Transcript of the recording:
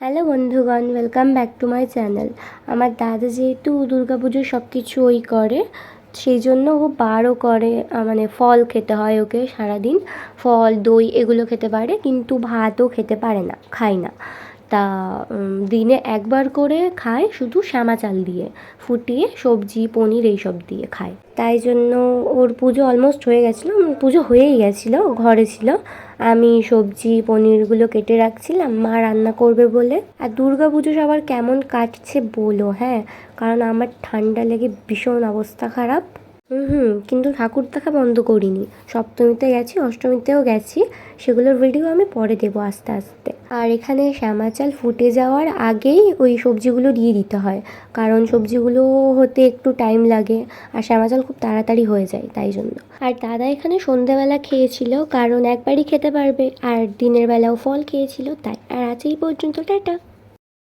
Hello বন্ধুগণ welcome back to my channel আমার দাদা যেহেতু দুর্গা পুজোর সব কিছু ওই করে, সেই জন্য ও বারও করে মানে ফল খেতে হয় ওকে সারাদিন। ফল, দই এগুলো খেতে পারে, কিন্তু ভাতও খেতে পারে না, খায় না। তা দিনে একবার করে খায় শুধু শ্যামা চাল দিয়ে, ফুটিয়ে সবজি, পনির এইসব দিয়ে খায়। তাই জন্য ওর পুজো অলমোস্ট হয়ে গেছিল পুজো হয়েই গেছিল, ঘরে ছিল। আমি সবজি, পনিরগুলো কেটে রাখছিলাম, মা রান্না করবে বলে। আর দুর্গা পুজো সবার কেমন কাটছে বলো হ্যাঁ? কারণ আমার ঠান্ডা লেগে ভীষণ অবস্থা খারাপ। হুম, কিন্তু ঠাকুর দেখা বন্ধ করিনি। সপ্তমীতে গেছি, অষ্টমীতেও গেছি। সেগুলোর ভিডিও আমি পরে দেবো আস্তে আস্তে। আর এখানে শ্যামা চাল ফুটে যাওয়ার আগেই ওই সবজিগুলো দিয়ে দিতে হয়। কারণ সবজিগুলো হতে একটু টাইম লাগে আর শ্যামা চাল খুব তাড়াতাড়ি হয়ে যায় তাই জন্য। আর দাদা এখানে সন্ধেবেলা খেয়েছিল, কারণ একবারই খেতে পারবে। আর দিনের বেলাও ফল খেয়েছিল তাই। আর আজ এই পর্যন্ত, টাটা।